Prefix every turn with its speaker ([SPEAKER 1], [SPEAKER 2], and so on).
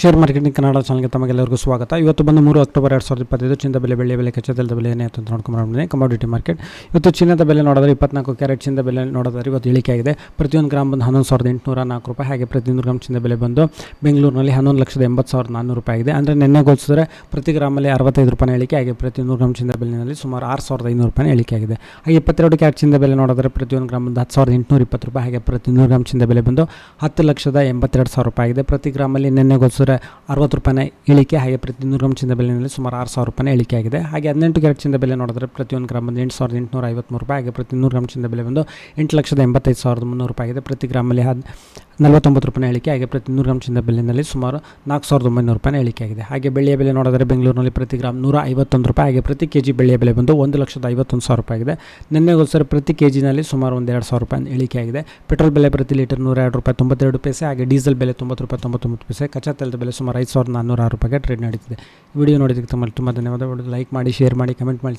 [SPEAKER 1] Share marketing Kannada ಚಾನಲ್ಗೆ ತಮಗೆಲ್ಲರಿಗೂ ಸ್ವಾಗತ. ಇವತ್ತು ಬಂದು ಮೂರು ಅಕ್ಟೋಬರ್ ಎರಡು ಸಾವಿರದ ಇಪ್ಪತ್ತೈದು ಚಿನ್ನದ ಬೆಲೆ ಬೆಳೆ ಬೆಲೆ ಕಚ್ಚದಲ್ಲದ ಬೆಲೆ ಏನೇ ಅಂತ ನೋಡ್ಕೊಂಡ್ಬಂದಿದ್ದೀನಿ ಕಮಾಡಿಟಿ ಮಾರ್ಕೆಟ್ ಇವತ್ತು ಚಿನ್ನದ ಬೆಲೆ ನೋಡಿದ್ರೆ ಇಪ್ಪತ್ನಾಲ್ಕು ಕ್ಯಾರೆಟ್ ಚಿನ್ನದ ಬೆಲೆ ನೋಡಿದ್ರೆ ಇವತ್ತು ಇಳಿಕೆ ಆಗಿದೆ. ಪ್ರತಿಯೊಂದು ಗ್ರಾಮ್ ಬಂದು ಹನ್ನೊಂದು ಸಾವಿರದ ಎಂಟುನೂರ ನಾಲ್ಕು ರೂಪಾಯಿ. ಹಾಗೆ ಪ್ರತಿಯೊಂದು ಗ್ರಾಮ್ ಚಿನ್ನದ ಬೆಲೆ ಬಂದು ಬೆಂಗಳೂರಿನಲ್ಲಿ ಹನ್ನೊಂದು ಲಕ್ಷದ ಎಂಬತ್ತು ಸಾವಿರದ ನಾನ್ನೂರು ರೂಪಾಯಿ ಆಗಿದೆ. ಅಂದರೆ ನಿನ್ನೆ ಹೋಲಿಸಿದ್ರೆ ಪ್ರತಿ ಗ್ರಾಮಲ್ಲಿ ಅರವತ್ತೈದು ರೂಪಾಯಿ ಇಳಿಕೆ. ಹಾಗೆ ಪ್ರತಿಯೊಂದು ಗ್ರಾಮ್ ಚಿನ್ನದ ಬೆಲೆಯಲ್ಲಿ ಸುಮಾರು ಆರು ಸಾವಿರದ ಐನೂರು ರೂಪಾಯಿ ಇಳಿಕೆ ಆಗಿದೆ. ಹಾಗೆ ಇಪ್ಪತ್ತೆರಡು ಕ್ಯಾರೆಟ್ ಚಿನ್ನದ ಬೆಲೆ ನೋಡಿದ್ರೆ ಪ್ರತಿಯೊಂದು ಗ್ರಾಮ್ ಬಂದು ಹತ್ತು ಸಾವಿರದ ಎಂಟುನೂರ ಇಪ್ಪತ್ತು ರೂಪಾಯಿ. ಹಾಗೆ ಪ್ರತಿ ನೂರು ಗ್ರಾಮ್ ಚಿನ್ನದ ಬೆಲೆ ಬಂದು ಹತ್ತು ಲಕ್ಷದ ಎಂಬತ್ತೆರಡು ಸಾವಿರ ರೂಪಾಯಿ ಆಗಿದೆ. ಪ್ರತಿ ಗ್ರಾಮಲ್ಲಿ ನಿನ್ನೆ ಹೋಲಿಸಿದ್ರೆ ಅರವತ್ತು ರೂಪಾಯಿನ ಇಳಿಕೆ, ಹಾಗೆ ಪ್ರತಿ ನೂರು ಗ್ರಾಮ್ ಚಿನ್ನದ ಬೆಲೆಯಲ್ಲಿ ಸುಮಾರು ಆರು ಸಾವಿರ ರೂಪಾಯಿ ಇಳಿಕೆ ಆಗಿದೆ. ಹಾಗೆ ಹದಿನೆಂಟು ಕ್ಯಾರೆಟ್ ಚಿನ್ನದ ಬೆಲೆ ನೋಡಿದ್ರೆ ಪ್ರತಿಯೊಂದು ಗ್ರಾಮ ಬಂದು ಎಂಟು ಸಾವಿರದ ಎಂಟುನೂರ ಐವತ್ತ್ಮೂರು ರೂಪಾಯಿ. ಹಾಗೆ ಪ್ರತಿ ನೂರು ಗ್ರಾಮ್ ಚಿನ್ನದ ಬೆಲೆ ಬಂದು ಎಂಟು ಲಕ್ಷದ ಎಂಬತ್ತೈದು ಸಾವಿರದ ಮುನ್ನೂರು ರೂಪಾಯಿ ಆಗಿದೆ. ಪ್ರತಿ ಗ್ರಾಮಲ್ಲಿ ಹದ್ ನಲವತ್ತೊಂಬತ್ತು ರೂಪಾಯಿ ಇಳಿಕೆ ಹಾಗೆ ಪ್ರತಿ ನೂರು ಗ್ರಾಮ್ ಚಿನ್ನದ ಬೆಲೆಯಲ್ಲಿ ಸುಮಾರು ನಾಲ್ಕು ಸಾವಿರದ ಒಂಬೈನೂರು ರೂಪಾಯಿ ಇಳಿಕೆ ಆಗಿದೆ. ಹಾಗೆ ಬೆಳ್ಳಿಯ ಬೆಲೆ ನೋಡಿದರೆ ಬೆಂಗಳೂರಿನಲ್ಲಿ ಪ್ರತಿ ಗ್ರಾಮ್ ನೂರ ಐವತ್ತೊಂದು ರೂಪಾಯಿ, ಹಾಗೆ ಪ್ರತಿ ಕೆ ಜಿ ಬೆಳ್ಳಿಯ ಬೆಲೆ ಬಂದು ಒಂದು ಲಕ್ಷದ ಐವತ್ತೊಂದು ಸಾವಿರ ರೂಪಾಯಿ ಆಗಿದೆ. ನಿನ್ನೆಗೋಸ್ಕರ ಪ್ರತಿ ಕೆ ಜಿನಲ್ಲಿ ಸುಮಾರು ಒಂದು ಎರಡು ಸಾವಿರ ರೂಪಾಯಿ ಇಳಿಕೆ ಆಗಿದೆ. ಪೆಟ್ರೋಲ್ ಬೆಲೆ ಪ್ರತಿ ಲೀಟರ್ ನೂರ ಎರಡು ರೂಪಾಯಿ, ತೊಂಬತ್ತೆರಡು ಪೈಸೆ, ಹಾಗೆ ಡೀಸೆಲ್ ಬೆಲೆ ತೊಂಬತ್ತು ರೂಪಾಯಿ, ತೊಂಬತ್ತೊಂಬತ್ತು ಪೈಸೆ, ಕಚ್ಚಾ ತೈಲದ ಬೆಲೆ ಸುಮಾರು ಐದು ಸಾವಿರದ ನಾನ್ನೂರ ಆರು ರೂಪಾಯಿಗೆ ಟ್ರೇಡ್ ನಡೀತಿದೆ. ವಿಡಿಯೋ ನೋಡಿದ್ದಕ್ಕೆ ತಮ್ಮಲ್ಲಿ ತುಂಬ ಧನ್ಯವಾದ ಲೈಕ್ ಮಾಡಿ, ಶೇರ್ ಮಾಡಿ, ಕಮೆಂಟ್ ಮಾಡಿ.